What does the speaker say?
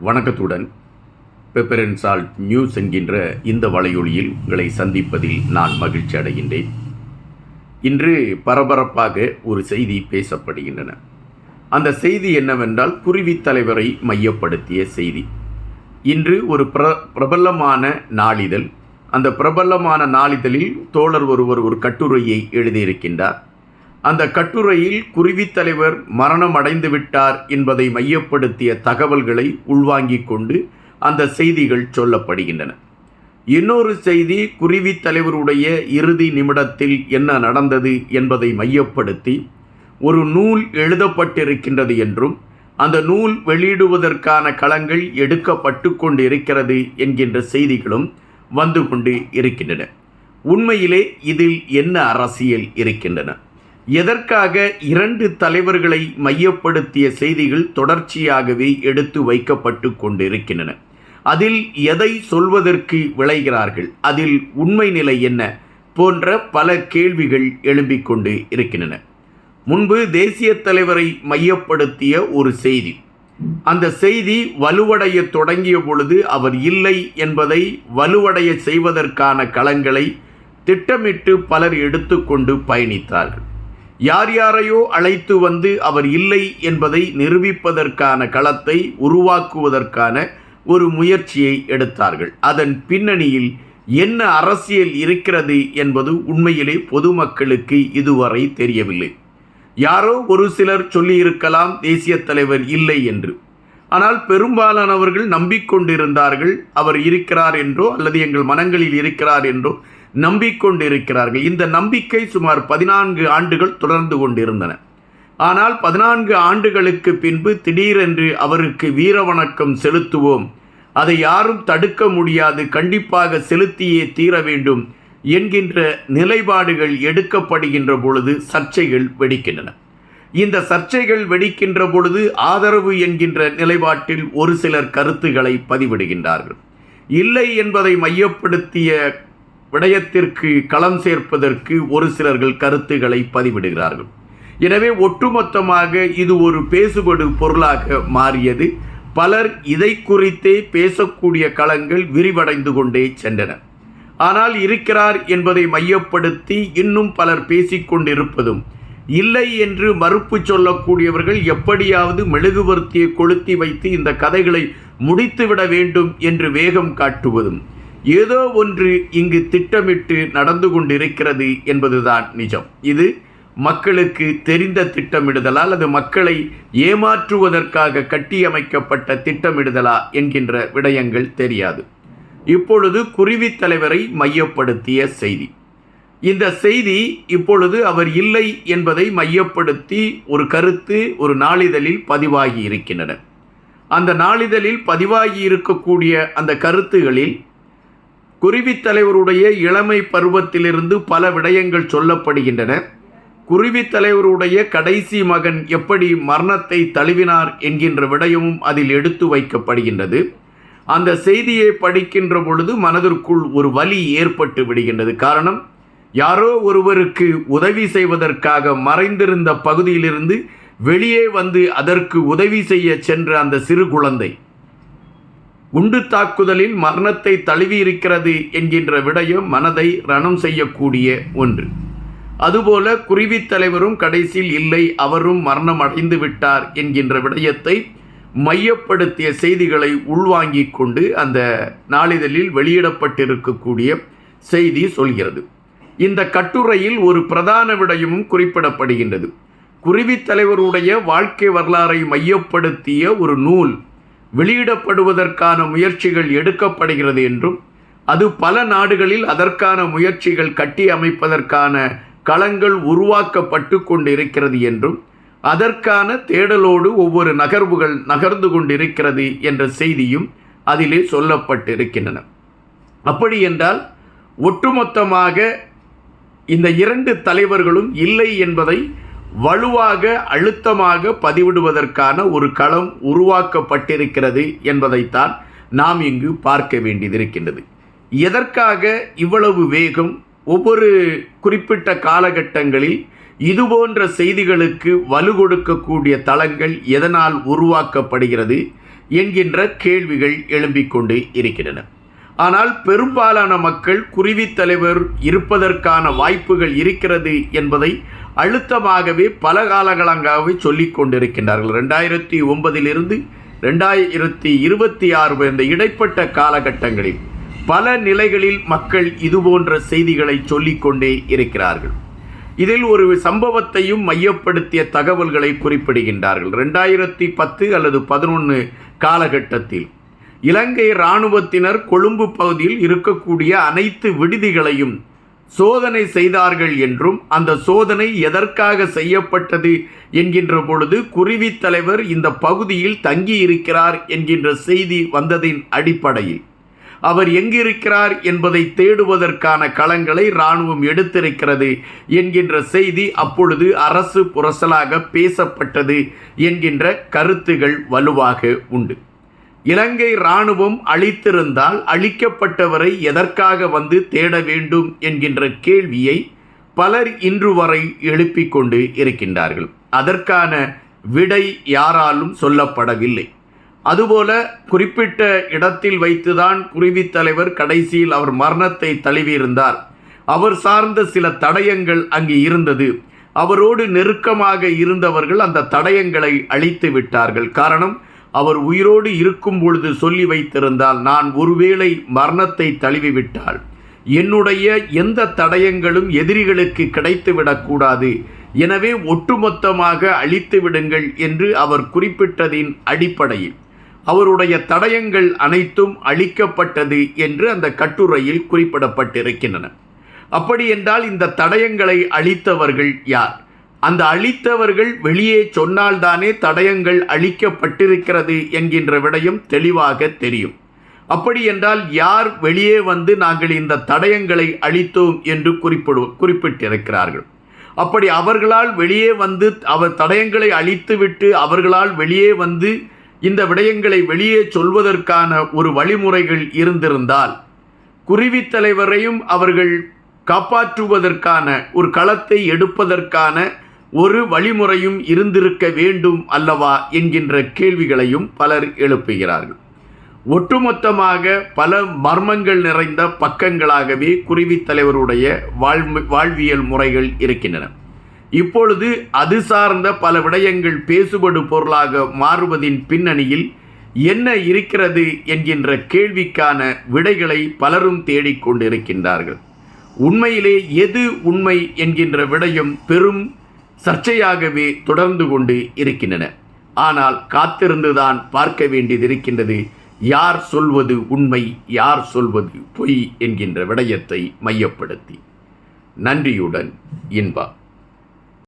வணக்கத்துடன். Pepper and salt news என்கின்ற இந்த வலையொலியில் உங்களை சந்திப்பதில் நான் மகிழ்ச்சி அடைகின்றேன். இன்று பரபரப்பாக ஒரு செய்தி பேசப்படுகின்றன. அந்த செய்தி என்னவென்றால் குருவி தலைவரை மையப்படுத்திய செய்தி. இன்று ஒரு பிர பிரபலமான நாளிதழ். அந்த பிரபலமான நாளிதழில் தோழர் ஒருவர் ஒரு கட்டுரையை எழுதியிருக்கின்றார். அந்த கட்டுரையில் குருவித் தலைவர் மரணம் அடைந்து விட்டார் என்பதை மையப்படுத்திய தகவல்களை உள்வாங்கிக் கொண்டு அந்த செய்திகள் சொல்லப்படுகின்றன. இன்னொரு செய்தி குருவித் தலைவருடைய இறுதி நிமிடத்தில் என்ன நடந்தது என்பதை மையப்படுத்தி ஒரு நூல் எழுதப்பட்டிருக்கின்றது என்றும் அந்த நூல் வெளியிடுவதற்கான களங்கள் எடுக்கப்பட்டு கொண்டு இருக்கிறது என்கின்ற செய்திகளும் வந்து கொண்டு இருக்கின்றன. உண்மையிலே இதில் என்ன அரசியல் இருக்கின்றன? எதற்காக இரண்டு தலைவர்களை மையப்படுத்திய செய்திகள் தொடர்ச்சியாகவே எடுத்து வைக்கப்பட்டு கொண்டிருக்கின்றன? அதில் எதை சொல்வதற்கு விளைகிறார்கள்? அதில் உண்மை நிலை என்ன? போன்ற பல கேள்விகள் எழும்பிக் கொண்டு இருக்கின்றன. முன்பு தேசிய தலைவரை மையப்படுத்திய ஒரு செய்தி. அந்த செய்தி வலுவடைய தொடங்கிய பொழுது அவர் இல்லை என்பதை வலுவடைய செய்வதற்கான களங்களை திட்டமிட்டு பலர் எடுத்துக்கொண்டு பயணித்தார்கள். யார் யாரையோ அழைத்து வந்து அவர் இல்லை என்பதை நிரூபிப்பதற்கான களத்தை உருவாக்குவதற்கான ஒரு முயற்சியை எடுத்தார்கள். அதன் பின்னணியில் என்ன அரசியல் இருக்கிறது என்பது உண்மையிலே பொதுமக்களுக்கு இதுவரை தெரியவில்லை. யாரோ ஒரு சிலர் சொல்லியிருக்கலாம் தேசிய தலைவர் இல்லை என்று. ஆனால் பெரும்பாலானவர்கள் நம்பிக்கொண்டிருந்தார்கள் அவர் இருக்கிறார் என்றோ அல்லது எங்கள் மனங்களில் இருக்கிறார் என்றோ நம்பிக்கொண்டிருக்கிறார்கள். இந்த நம்பிக்கை சுமார் பதினான்கு ஆண்டுகள் தொடர்ந்து கொண்டிருந்தன. ஆனால் பதினான்கு ஆண்டுகளுக்கு பின்பு திடீரென்று அவருக்கு வீர வணக்கம் செலுத்துவோம். அதை யாரும் தடுக்க முடியாது. கண்டிப்பாக செலுத்தியே தீர வேண்டும் என்கின்ற நிலைப்பாடுகள் எடுக்கப்படுகின்ற பொழுது சர்ச்சைகள் வெடிக்கின்றன. இந்த சர்ச்சைகள் வெடிக்கின்ற பொழுது ஆதரவு என்கின்ற நிலைப்பாட்டில் ஒரு சிலர் கருத்துக்களை பதிவிடுகின்றார்கள். இல்லை என்பதை மையப்படுத்திய விடயத்திற்கு களம் சேர்ப்பதற்கு ஒரு சிலர்கள் கருத்துக்களை பதிவிடுகிறார்கள். எனவே ஒட்டுமொத்தமாக இது ஒரு பேசுபடு பொருளாக மாறியது. பலர் இதை குறித்தே பேசக்கூடிய களங்கள் விரிவடைந்து கொண்டே சென்றன. ஆனால் இருக்கிறார் என்பதை மையப்படுத்தி இன்னும் பலர் பேசிக்கொண்டிருப்பதும் இல்லை என்று மறுப்பு சொல்லக்கூடியவர்கள் எப்படியாவது மெழுகுவர்த்தியை கொளுத்தி வைத்து இந்த கதைகளை முடித்துவிட வேண்டும் என்று வேகம் காட்டுவதும் ஏதோ ஒன்று இங்கு திட்டமிட்டு நடந்து கொண்டிருக்கிறது என்பதுதான் நிஜம். இது மக்களுக்கு தெரிந்த திட்டமிடுதலா அல்லது மக்களை ஏமாற்றுவதற்காக கட்டியமைக்கப்பட்ட திட்டமிடுதலா என்கின்ற விடயங்கள் தெரியாது. இப்பொழுது குருவித் தலைவரை மையப்படுத்திய செய்தி. இந்த செய்தி இப்பொழுது அவர் இல்லை என்பதை மையப்படுத்தி ஒரு கருத்து ஒரு நாளிதழில் பதிவாகி இருக்கின்றன. அந்த நாளிதழில் பதிவாகி இருக்கக்கூடிய அந்த கருத்துகளில் குருவி தலைவருடைய இளமை பருவத்திலிருந்து பல விடயங்கள் சொல்லப்படுகின்றன. குருவித் தலைவருடைய கடைசி மகன் எப்படி மரணத்தை தழுவினார் என்கின்ற விடயமும் அதில் எடுத்து வைக்கப்படுகின்றது. அந்த செய்தியை படிக்கின்ற பொழுது மனதிற்குள் ஒரு வலி ஏற்பட்டு விடுகின்றது. காரணம் யாரோ ஒருவருக்கு உதவி செய்வதற்காக மறைந்திருந்த பகுதியிலிருந்து வெளியே வந்து அதற்கு உதவி செய்ய சென்ற அந்த சிறு குழந்தை. குண்டு தாக்குதலில் மரணத்தை தழுவியிருக்கிறது என்கின்ற விடயம் மனதை ரணம் செய்யக்கூடிய ஒன்று. அதுபோல குருவித் தலைவரும் கடைசியில் இல்லை அவரும் மரணம் அடைந்து விட்டார் என்கின்ற விடயத்தை மையப்படுத்திய செய்திகளை உள்வாங்கிக் கொண்டு அந்த நாளிதழில் வெளியிடப்பட்டிருக்கக்கூடிய செய்தி சொல்கிறது. இந்த கட்டுரையில் ஒரு பிரதான விடயமும் குறிப்பிடப்படுகின்றது. குருவித் தலைவருடைய வாழ்க்கை வரலாறை மையப்படுத்திய ஒரு நூல் வெளியிடப்படுவதற்கான முயற்சிகள் எடுக்கப்படுகிறது என்றும் அது பல நாடுகளில் அதற்கான முயற்சிகள் கட்டி அமைப்பதற்கான களங்கள் உருவாக்கப்பட்டு கொண்டிருக்கிறது என்றும் அதற்கான தேடலோடு ஒவ்வொரு நகர்வுகள் நகர்ந்து கொண்டிருக்கிறது என்ற செய்தியும் அதிலே சொல்லப்பட்டிருக்கின்றன. அப்படி என்றால் ஒட்டுமொத்தமாக இந்த இரண்டு தலைவர்களும் இல்லை என்பதை வலுவாக அழுத்தமாக பதிவிடுவதற்கான ஒரு களம் உருவாக்கப்பட்டிருக்கிறது என்பதைத்தான் நாம் இங்கு பார்க்க வேண்டியதிருக்கின்றது எதற்காக இவ்வளவு வேகம்? ஒவ்வொரு குறிப்பிட்ட காலகட்டங்களில் இதுபோன்ற செய்திகளுக்கு வலு கொடுக்கக்கூடிய தளங்கள் எதனால் உருவாக்கப்படுகிறது? என்கின்ற கேள்விகள் எழும்பிக் கொண்டு இருக்கின்றன. ஆனால் பெரும்பாலான மக்கள் குருவித் தலைவர் இருப்பதற்கான வாய்ப்புகள் இருக்கிறது என்பதை அழுத்தமாகவே பல காலங்களாகவே சொல்லிக் கொண்டிருக்கின்றார்கள். ரெண்டாயிரத்தி ஒன்பதிலிருந்து ரெண்டாயிரத்தி இருபத்தி ஆறு இந்த இடைப்பட்ட காலகட்டங்களில் பல நிலைகளில் மக்கள் இதுபோன்ற செய்திகளை சொல்லிக்கொண்டே இருக்கிறார்கள். இதில் ஒரு சம்பவத்தையும் மையப்படுத்திய தகவல்களை குறிப்பிடுகின்றார்கள். ரெண்டாயிரத்தி பத்து அல்லது பதினொன்று காலகட்டத்தில் இலங்கை இராணுவத்தினர் கொழும்பு பகுதியில் இருக்கக்கூடிய அனைத்து விடுதிகளையும் சோதனை செய்தார்கள் என்றும் அந்த சோதனை எதற்காக செய்யப்பட்டது என்கின்ற பொழுது குருவி தலைவர் இந்த பகுதியில் தங்கியிருக்கிறார் என்கின்ற செய்தி வந்ததின் அடிப்படையில். அவர் எங்கிருக்கிறார் என்பதை தேடுவதற்கான களங்களை இராணுவம் எடுத்திருக்கிறது என்கின்ற செய்தி அப்பொழுது அரசு புரசலாக பேசப்பட்டது என்கின்ற கருத்துகள் வலுவாக உண்டு. இலங்கை இராணுவம் அழித்திருந்தால் அழிக்கப்பட்டவரை எதற்காக வந்து தேட வேண்டும் என்கின்ற கேள்வியை பலர் இன்று வரை எழுப்பிக் கொண்டு இருக்கின்றார்கள். அதற்கான விடை யாராலும் சொல்லப்படவில்லை. அதுபோல குறிப்பிட்ட இடத்தில் வைத்துதான் குருவி தலைவர் கடைசியில் அவர் மரணத்தை தழுவியிருந்தார். அவர் சார்ந்த சில தடயங்கள் அங்கு இருந்தது. அவரோடு நெருக்கமாக இருந்தவர்கள் அந்த தடயங்களை அழித்து விட்டார்கள். காரணம் அவர் உயிரோடு இருக்கும் பொழுது சொல்லி வைத்திருந்தால் நான் ஒருவேளை மரணத்தை தழுவிவிட்டால் என்னுடைய எந்த தடயங்களும் எதிரிகளுக்கு கிடைத்துவிடக்கூடாது எனவே ஒட்டுமொத்தமாக அழித்து விடுங்கள் என்று அவர் குறிப்பிட்டதின் அடிப்படையில். அவருடைய தடயங்கள் அனைத்தும் அழிக்கப்பட்டது என்று அந்த கட்டுரையில் குறிப்பிடப்பட்டிருக்கின்றன. அப்படி என்றால் இந்த தடயங்களை அழித்தவர்கள் யார்? அந்த அழித்தவர்கள் வெளியே சொன்னால்தானே தடயங்கள் அழிக்கப்பட்டிருக்கிறது என்கின்ற விடயம் தெளிவாக தெரியும். அப்படி என்றால் யார் வெளியே வந்து நாங்கள் இந்த தடயங்களை அழித்தோம் என்று குறிப்பிடு குறிப்பிட்டிருக்கிறார்கள். அப்படி அவர்களால் வெளியே வந்து அவர் தடயங்களை அழித்துவிட்டு அவர்களால் வெளியே வந்து இந்த விடயங்களை வெளியே சொல்வதற்கான ஒரு வழிமுறைகள் இருந்திருந்தால் குருவி தலைவரையும் அவர்கள் காப்பாற்றுவதற்கான ஒரு களத்தை எடுப்பதற்கான ஒரு வழிமுறையும் இருந்திருக்க வேண்டும் அல்லவா என்கின்ற கேள்விகளையும் பலர் எழுப்புகிறார்கள். ஒட்டுமொத்தமாக பல மர்மங்கள் நிறைந்த பக்கங்களாகவே குருவித் தலைவருடைய வாழ்வு வாழ்வியல் முறைகள் இருக்கின்றன. இப்பொழுது அது சார்ந்த பல விடயங்கள் பேசுபடு பொருளாக மாறுவதின் பின்னணியில் என்ன இருக்கிறது என்கின்ற கேள்விக்கான விடைகளை பலரும் தேடிக்கொண்டிருக்கின்றார்கள். உண்மையிலே எது உண்மை என்கின்ற விடயம் பெரும் சர்ச்சையாகவே தொடர்ந்து கொண்டு இருக்கின்றன. ஆனால் காத்திருந்துதான் பார்க்க வேண்டியது இருக்கின்றது. யார் சொல்வது உண்மை யார் சொல்வது பொய் என்கின்ற விடயத்தை மையப்படுத்தி. நன்றியுடன் இன்பா.